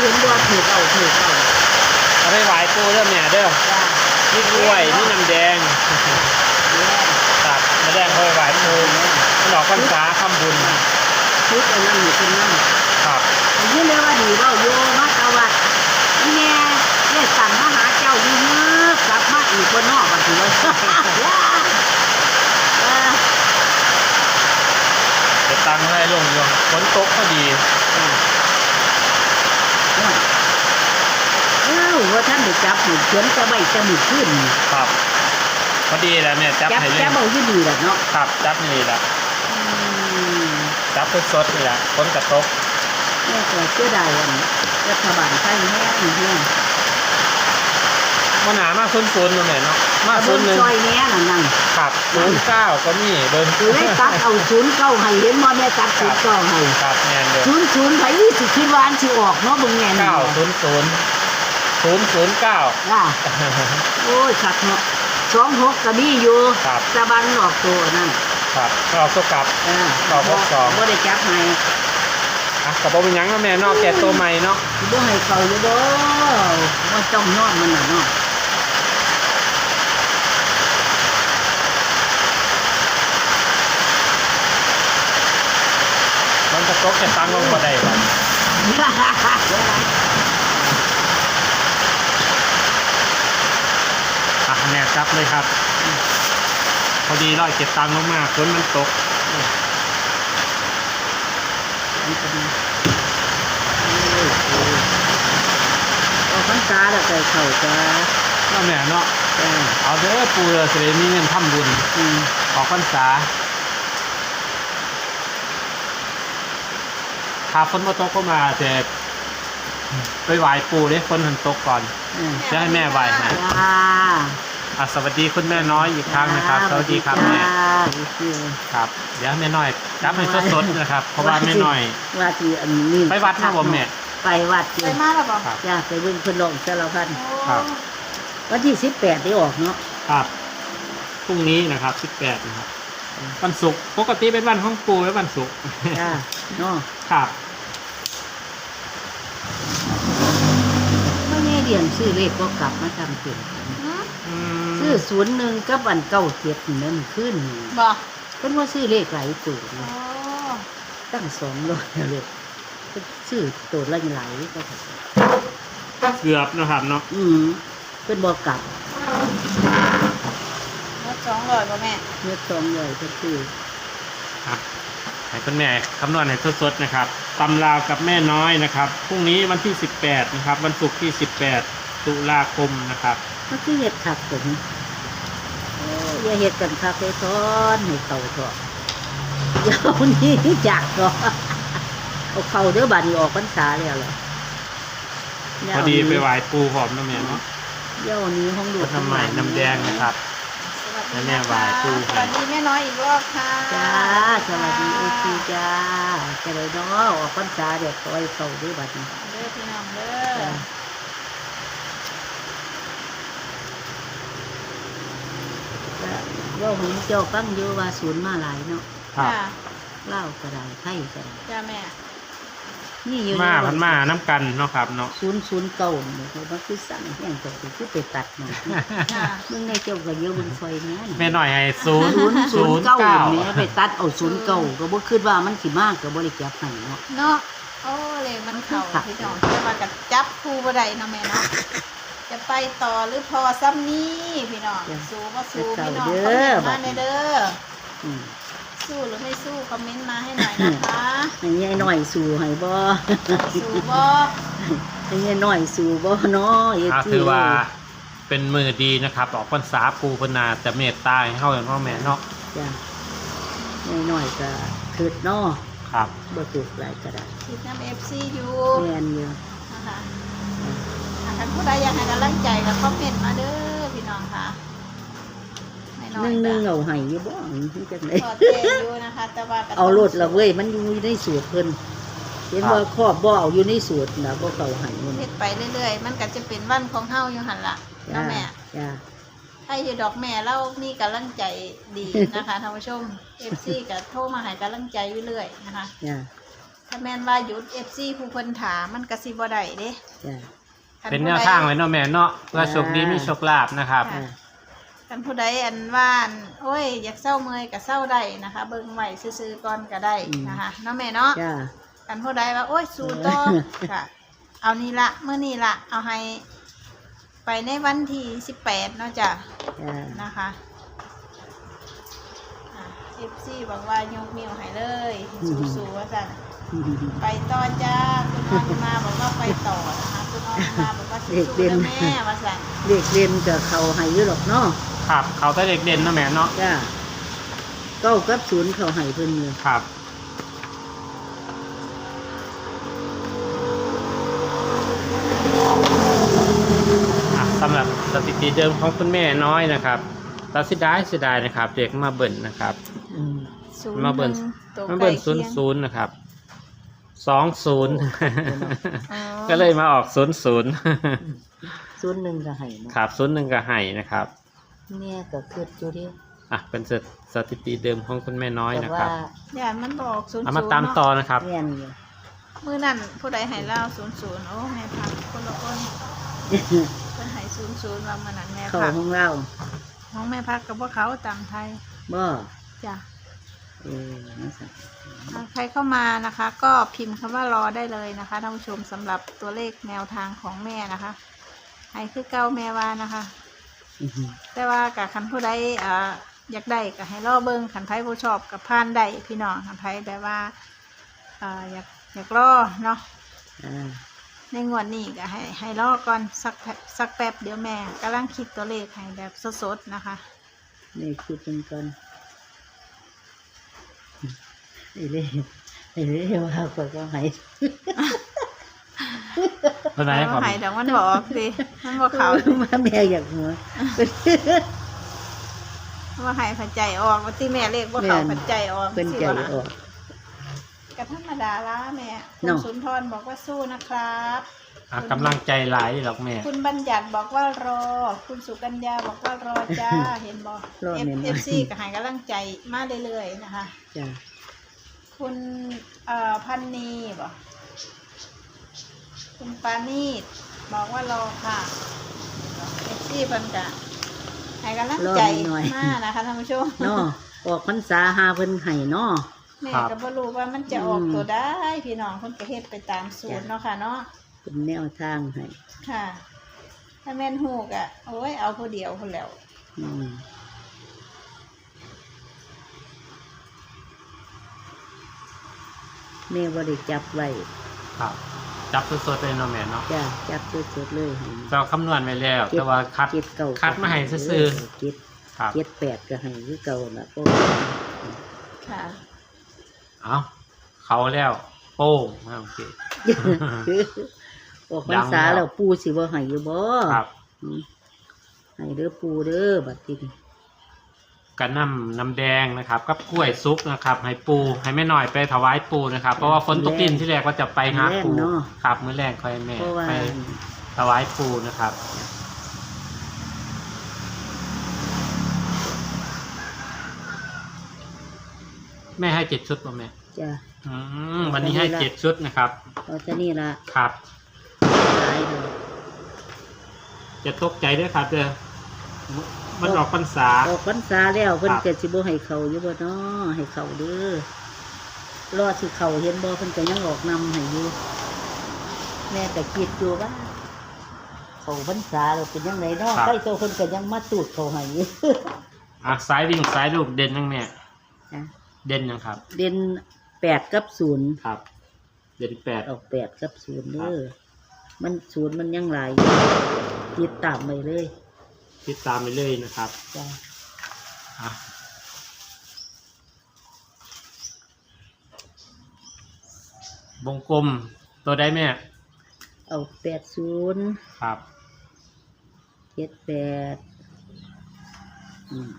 เห็นว่าถือเอาถือเอาเอาไปไหว้ปูเด้อแม่เด้อจ้านี่กล้วยนี่น้ำแดงเนี่ยครับน้ำแดงเอาไปไหว้ปูมันออกพรรษาทำบุญชุดอันนั้นอยู่ตรงนั้นครับอันนี้เรียกว่าดีเว่าโยมาตะวัดแม่เรียกสั่งมาหาเจ้าอยู่เมื่อกลับมาอีกคนนอกกันถือว่าเออเดี๋ยวตังค์ให้ลงอยู่ฝนตกพอดี เอ้า ว่าท่านได้จับหนูเขียนจะใบจะมีขึ้นครับพอดีแล้วแม่จับจับให้เลจัยบเอาอยู่ดีแหละเนาะครับจับนี่แหละอืมจับสดๆนี่แหละฝนกระตกแม่ก็เสียดายอันรัฐบาลไทยแห้งแห้งมันหนามากศูนย์ศูนย์เนาะแม่เนาะมาตะบศูนนย์หนึ่งซอยแหน่นั่นนั่นครับศูนย์เก้าก็มีเบิ้ลคือได้ตัดเอาศูนย์เก้าให้เห็นว่าแม่ตัดศูนย์เก้าให้ครับแม่นเด้อศูนย์ศูนย์ไผสิคิดว่าอันสิออกเนาะเบิ่งแง่นเก้าศูนย์ศูนย์ ศูนย์ศูนย์เก้าล่ะ โอ้ยขัดเนาะสองหกก็มีอยู่ครับ ตะบันออกตัวนั่นครับเราสกลับ เออสองหกสอง บ่ได้จับให้อะกับบ่เป็นหยังเนาะแม่เนาะแกะตัวใหม่เนาะบ่ให้เขาอยู่บ่ว่าต้องนอนมันน่ะเนาะมันกระตกแค่ตังค์ลงมาได้ครับ อะแม่จับเลยครับ พอดีร้อยเก็บตังค์ลงมาฝนมันตกนี่ก็ดีโอ้ยโอ้ยออกพรรษาแล้วก็เข้าจ้าเนาะแม่เนาะเออเอาเด้อปูเราจะได้มีเงินทำบุญอืมขอพรรษาถ้าฝนมาตกก็มาจะไปไหว้ปูเด้ฝนมันตกก่อนเออจะให้แม่ไหว้ให้จ้า อะสวัสดีคุณแม่น้อยอีกครั้งนะครับ สวัสดีครับแม่จ้าโอเคครับ เดี๋ยวแม่น้อยจับให้สดๆนะครับ เพราะว่าแม่น้อย ว่าที่อันนี้ไปวัดนะผมแม่ไปวัดจริไปงมาแล้วบอกครับ จ้าไปเบิ่งเพิ่นลองสารพันครับ วันที่สิบแปดได้ออกเนาะครับพรุ่งนี้นะครับ 18นะครับวันศุกร์ปกติเป็นวันของปูและวันศุกร์จ้าเนาะครับไม่แน่เดียนซื้อเลขก็กลับมาทำเต็มอืมซื้ อศูนย์หนึ่งกับอันเก้าเจ็ดนี่มันขึ้นนี่บอกเพิ่นว่าซื้อเลขหลายตัวโอ้นะตั้งสองร้อยเลยเพิ่นซื้อตัวละหลายก็เกือบนะครับเนาะอืมเพิ่นบอกกลับรถสองร้อยบ่แม่เมื่อสองร้อยเพิ่นซื้อครับให้คุณแม่คำนวณให้สดๆนะครับตำราวกับแม่น้อยนะครับพรุ่งนี้วันที่ 18 นะครับ วันศุกร์ที่ 18 ตุลาคมนะครับ มันคือเห็ดขักผมโอ้ยอย่าเห็ดกันคักเลยทอนให้เขาทอะเดี๋ยวนี้จากก็เอาเขาเด้อบัดนี้ออกพรรษาแล้วเหรอพอดีไปไหว้ปูหอมน้ำแม่เนาะเดี๋ยวนี้ห้องดูรดดน้ำใหม่น้ำแดงนะครับสวัสดีแล้วแม่วายตู้สให้วัสดีแม่น้อยอีกรอบค่ะจ้าสวัสดีเอซีจ้าจะได้เนาะออกพรรษาเดี๋ยวคอยเขาเด้อบัดนี้เด้อพี่น้องเด้จ้าอ จ้า ว่าผมเจ้าฟังอยู่ว่าศูนย์มาหลายเนาะครับ ค่ะเล่าวก็ได้ไทยก็ได้จ้าแม่ นี่อยู่มาพันมาน้ำกันเนาะครับเนาะ ศูนย์ศูนย์เก่าเนี่ยเขามาคือสั่งแห้งตัวคือไปตัดหน่อยค่ะเมื่อไงเจ้าก็เยอะบนไฟนะแม่หน่อยให้ศูนย์ศูนย์ศูศูนนย์ย์เก้าเก้าเนี่ยไปตัดเอาศูนย์เก่าก็บ่คิดว่ามันสิมากก็บ่ได้เก็บให้เนาะ เนาะโอ้เลยมันเข่าค่ะพี่น้องจะมากับจับครูบ่ได้เนาะแม่เนาะ จะไปต่อหรือพอซ้ำนี้พี่น้องสู้บ่สู้พี่น้องคอมเมนต์มาในเด้ออืมสู้หรือไม่สู้คอมเมนต์มาให้หน่อยนะคะให้ยายหน่อยสู่ให้บ่สู้บ่ให้ยายหน่อยสู่บ่เนาะเออะจีคือว่าเป็นมือดีนะครับ ออกพรรษาปูพนาจะเมตตาให้เข้าอย่างพ่อแม่เนาะจ้ะยายหน่อยก็คิดเนาะครับบ่คิดหลายก็ได้คิดน้ำเอฟซีอยู่แม่นอยู่นะคะอะ ท่านผู้ใดอยากให้กำลังใจก็คอมเมนต์มาเด้อพี่น้องค่ะไม่น้อยนึ่งนึงจ้ะเอาให้อยู่บ่มันจังได๋ขอเตอยู่นะคะแต่ว่าก็ต้งเอารถละเว้ยมันอยู่ในสูตรเพิ่นเห็นว่าครอบบ่เอาอยู่ในสูตรนะบ่เข้าให้มันเฮ็ดไปเรื่อยๆ มันก็จะเป็นวันของเฮาอยู่หั่นล่ะจ้าเนาะแม่จ้าให้อยู่ดอกแม่เรามีกำลังใจดีนะคะท่านผู้ชม FC ก็โทรมาให้กำลังใจอยู่เรื่อยนะคะจ้าถ้าแม่นว่าหยุด FC ผู้เพิ่นถามมันก็สิบ่ได้เด้จ้ะคั เป็นผู้แนวใดทางเลยเนาะแม่เนาะเพื่อโชคดีมีโชคลาภนะครับ ค่ะ กันผู้ใดอันว่านโอ้ย อยากเศร้าเมื่อยก็เศร้าได้นะคะ เบิ่งไว้ซื่อๆก่อนก็ได้นะคะเนาะแม่เนาะ จ้ะกันผู้ใดว่า โอ้ย สู้ต่อเออ ค่ะ เอานี่ละเมื่อนี่ละเอาให้ ไปในวันที่สิบแปดเนาะจ้ะ จ้ะนะคะเอฟซีบอกว่ายกมิวให้เลย สู้ๆว่าจ้ะ ไปต่อจ้าคุณออนมาบอกว่าไปต่อนะคะคุณออนมาบอกว่าสู้ๆนะแม่ว่าสั่นเด็กเรียนกับเขาให้อยู่หรอกเนาะครับเขาแต่เด็กเด่นเนาะแม่เนาะจ้ะเก้ากับศูนย์เขาให้เพิ่นอยู่ครับ อะสำหรับสถิติเดิมของคุณแม่น้อยนะครับตัดสิดายเสียดายนะครับ เด็กมาเบิ่นนะครับ อืม ศูนย์มาเบิ่นหนึ่งตัวมาใกล้เบิ่นเคีศูนยย์งศูนย์นะครับ สองศูนย์อ๋อก็เลยมาออกศูนย์ศูนย์ศูนย์หนึ่งก็ให้เนาะครับศูนย์หนึ่งก็ให้นะครับเนี่ยก็คืออยู่ที่อะเป็นสสถิติเดิมของคุณแม่น้อยแต่นะคว่ารับอย่ามันบอกศูนย์เอาศูนมาย์ตามต่อนะครับ เรียนอยู่ มือนั่นผู้ใดให้เล่าศูนย์ศูนย์โอ้แม่พักคนละคนเพิ่นให้ศูนย์ศูนย์ว่ามันนั่นแม่เขาพักของเราของแม่พักกับพวกเขาต่างไทยบ่จ้ะ เออนั่นสิอ่าใครเข้ามานะคะ ก็พิมพ์คำว่ารอได้เลยนะคะท่านผู้ชมสำหรับตัวเลขแนวทางของแม่นะคะให้คือเก้าแม่ว่านะคะ อือหือแต่ว่ากับคันผู้ใดอ่าอยากได้ก็ให้รอเบิ้งขันไทยผู้ชอบกับพานได้พี่น้องขันไทยแบบว่าอ่าอยากอยากรอเนาะอ่าในงวดนี้ก็ให้ให้รอก่อนสักแป๊บสักแป๊บเดี๋ยวแม่กำลังคิดตัวเลขให้แบบสดๆนะคะ นี่คิดเป็นก่อนไอ้เล่ไอ้เล่ว่าก็ก็ให้เท่าไหร่ครับให้เดี๋ยวมันบอกสิมันบอกเขามาแม่อยากหัวว่าให้ผัดใจออกว่าที่แม่เลขว่าเขาแม่นผัดใจออกเป็นใจสิว่าออกกระธรรมดาละแม่คุเนาะณสุนทรบอกว่าสู้นะครับอะกำลังใจหลายหรอกแม่ คุณบัญญัติบอกว่ารอ คุณสุกัญญาบอกว่ารอจ้า เห็นบอกรอเอฟแม่นเอฟซีก็ให้กำลังใจมาเรื่อยๆนะคะจ้ะ คุณเอ่อพันนีบอกคุณปานีดบอกว่ารอค่ะเอฟซีบันกะให้กำลังใจมากนะคะท่านผู้ชมเนาะออกพรรษาหาเพิ่นให้เนาะ แม่ครับก็บ่รู้ว่ามันจะออกอืม ตัวได้พี่น้องเพิ่นก็เฮ็ดไปตามสูตรจ้ะเนาะค่ะเนาะ เป็นแนวทางให้ค่ะ ถ้าแม่นฮูกอะ โอ้ยเอาผู้เดียวคนแล้วอืม แม่บ่ได้จับไว้ครับ จับสดๆเลยเนาะแม่เนาะจ้ะจับสุดๆเลยให้เราคำนวณไปแล้ว แต่ว่าคัด เจ็ดเก่าคัดมาให้ซื่อ เจ็ดๆครับเจ็ดแปดก็ให้คือเก่าน่ะโอ้ค่ะ เอาเขาแล้วโป้งอะโอเค ออกพรรษาดังแล้วแล้วปูสิบ่ให้อยู่บ่ครับ อืมให้เด้อปูเด้อบัดนี้ กันน้ำน้ำแดงนะครับกับกล้วยซุปนะครับให้ปูให้แม่หน่อยไปถวายปูนะครับ เพราะว่าฝนตกดินที่แรกว่าจะไปหาปูมื้อแรกเนาะครับมื้อแรกค่อยแม่เพราะว่า ไปถวายปูนะครับแม่ให้เจ็ดชุดป่ะแม่จ้ะอืมวันนี้ให้เจ็ดชุดนะครับ เอาจะนี่ละครับ หลายเลยจะตกใจด้วยครับเด้อ มันออกพรรษา ออกพรรษาแล้วเพิ่นครับก็สิบ่ให้เขาอยู่บ่เนาะให้เขาเด้อรอสิเขาเห็นบ่เพิ่นก็ยังออกนำให้อยู่แม่ก็คิดอยู่ว่า เขาพรรษาแล้วเป็นยังไงเนาะใกล้โตเพิ่นก็ยังมาตูดเขาให้อยู่อะสายวิ่งสายลูกเด่นยังแม่นะเด่นยังครับ เด่นแปดกับศูนย์ครับ เด่นแปด ออกแปดกับศูนย์เด้ครัอบมันศูนย์มันยังหลายอยู่ติดตามไปเลย ติดตามไปเลยนะครับจ้ะอะวงกลมตัวได้แม่เอาแปดศูนย์ครับ เจ็ดแปดอืม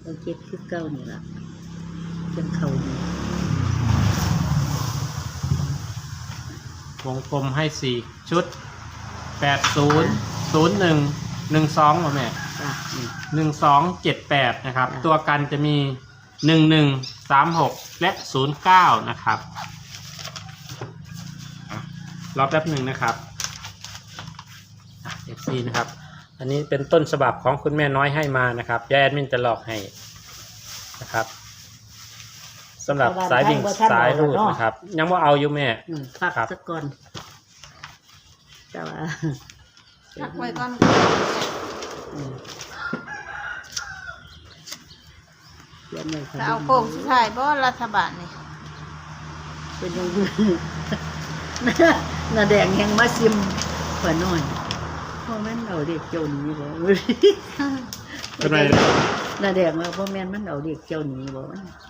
เอาเจ็ดคือเก้านี่ล่ะเป็นเขานี่ วงกลมให้สี่ชุดแปดศูนย์ศูนย์หนึ่งหนึ่งสองป่ะแม่จ้ะนี่หนึ่งสองเจ็ดแปดนะครับจ้ะตัวกันจะมีหนึ่งหนึ่งสามหกและศูนย์เก้านะครับอะรอแป๊บหนึ่งนะครับเอฟซีนะครับ อันนี้เป็นต้นฉบับของคุณแม่น้อยให้มานะครับยายแอดมินจะหลอกให้นะครับ สำหรับสายวิ่งสายรูดนะครับ ยังว่าเอาอยู่แม่ อืมพักครับ สักก่อนแต่ว่าพักไว้ก่อนอืมเขียนไว้แล้วเอาโค้งสุดท้ายบ่รัฐบาลนี่เป็นยังไงน่าแดงยังมาซิมกว่าน้อยพ่อแม่นเอาเด็กเจ้าหนี้บ่เป็นไรน่าแดงว่าพ่อแม่นมันเอาเด็กเจ้าหนี้บ่มันมัน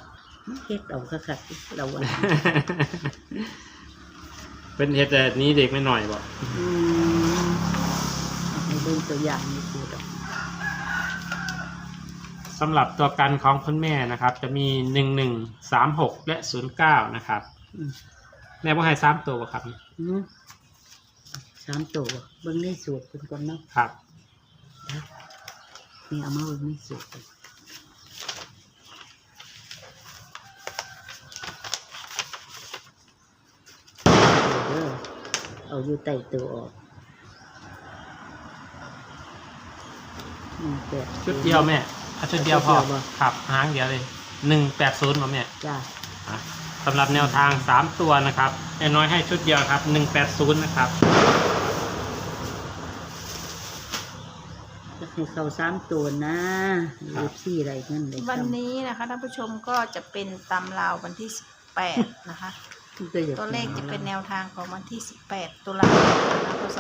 เฮ็ดเอาคักๆเราว่าเป็นเหตุแต่นี้เด็กไม่หน่อยบอกอืมเอาให้เบิ่งตัวอย่างนี่คือดอกสำหรับตัวกันของคุณแม่นะครับ จะมีหนึ่งหนึ่งสามหกและศูนย์เก้านะครับ อืมแม่ว่าให้สามตัวบ่ครับ อืมสามตัวเบิ่งในสูตรเพิ่นก่อนเนาะครับ นี่เอามาเบิ่งในสูตรเพิ่น เอาอยู่ใต้ตัวออกหนึ่งแปดชุดเดียวแม่เอาชุดเดียวพอชุดเดียวบ่ครับหางเดียวเลยหนึ่งแปดศูนย์มาแม่จ้าอะสำหรับแนวทางสามตัวนะครับแม่น้อยให้ชุดเดียวครับหนึ่งแปดศูนย์นะครับจะให้เขาสามตัวนะเอฟซีอะไรเงินเลยวันนี้นะคะท่านผู้ชมก็จะเป็นตำราววันที่18นะคะ ตัวเลขจะเป็นแนวทางของวันที่ 18 ตุลาคมนะคะพศ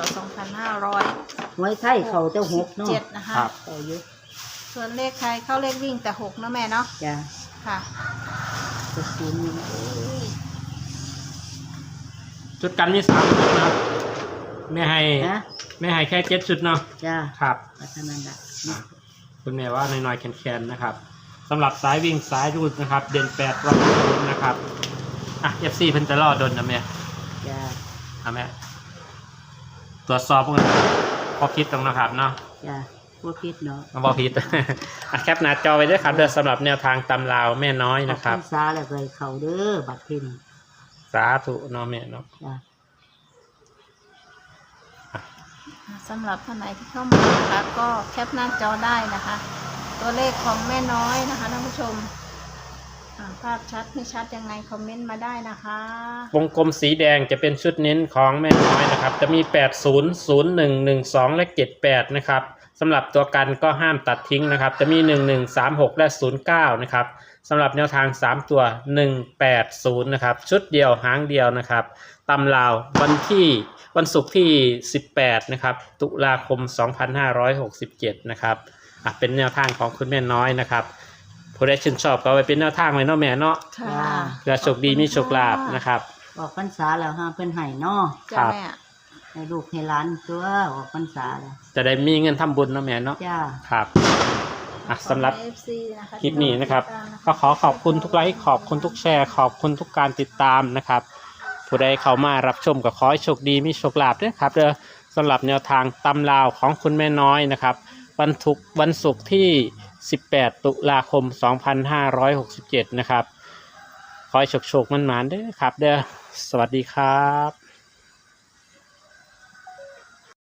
2567ไว้ไทยเขาเจ้าหกเนาะนะคะครับเอาเยอะส่วนเลขไทยเข้าเลขวิ่งแต่6นะแม่เนาะจ้าค่ะจะศูนย์นี่นะชุดกันมีสามชุดนะครับแม่ให้นะแม่ให้แค่เจ็ดชุดเนาะจ้าครับพัฒนาดะอะคุณแม่ว่าน้อยๆแคนๆนะครับสำหรับสายวิ่งสายรูดนะครับ เด่นแปดรอบศูนย์นะครับ อะเอฟซีเพิ่นจะรอดนนะแม่จ้าอะแม่ตรวจสอบพวกนี้พอคิดตรงนะครับเนาะ จ้าพวกคิดเนาะบอผิดอะแคปหน้าจอไว้ด้วยครับเดี๋ยวสำหรับแนวทางตำราวแม่น้อยออกนะครับ พรรษาแล้วเลยเขาเด้อบัตรพินสาธุเนาะแม่เนาะ จ้า สำหรับท่านไหนที่เข้ามานะคะก็แคปหน้าจอได้นะคะ ตัวเลขของแม่น้อยนะคะท่านผู้ชมอ่า ภาพชัดไม่ชัดยังไงคอมเมนต์มาได้นะคะ วงกลมสีแดงจะเป็นชุดเน้นของแม่น้อยนะครับ จะมี 80 01 12 และ 78 นะครับสำหรับตัวกันก็ห้ามตัดทิ้งนะครับ จะมี 11 36 และ 09 นะครับสำหรับแนวทาง 3 ตัว 180 นะครับ ชุดเดียวหางเดียวนะครับตำลาววันที่วันศุกร์ที่ 18 นะครับ ตุลาคม 2567 นะครับอะเป็นแนวทางของคุณแม่น้อยนะครับ ผู้ใดชื่นชอบก็เอาไปเป็นแนวทางไว้เนาะแม่เนาะค่ะ เพื่อโชคดีมีโชคลาภนะครับ ออกพรรษาแล้วฮะเพิ่นให้เนาะจ้าแม่ให้ลูกให้หลานตัวออกพรรษาแล้วจะได้มีเงินทำบุญเนาะแม่เนาะจ้า ครับอะสำหรับ ของ FC นะคะคลิปนี้นะครับก็ขอขอบคุณทุกไลค์ขอบคุณทุกแชร์ขอบคุณทุกการติดตามนะครับ ผู้ใดเข้ามารับชมก็ขอให้โชคดีมีโชคลาภด้วยครับเด้อสำหรับแนวทางตำลาวของคุณแม่น้อยนะครับ วันทุกร์วันศุกร์ที่ 18 ตุลาคม 2567 นะครับ ขอให้โชคโชคมันหมานเด้อครับ เด้อ สวัสดีครับ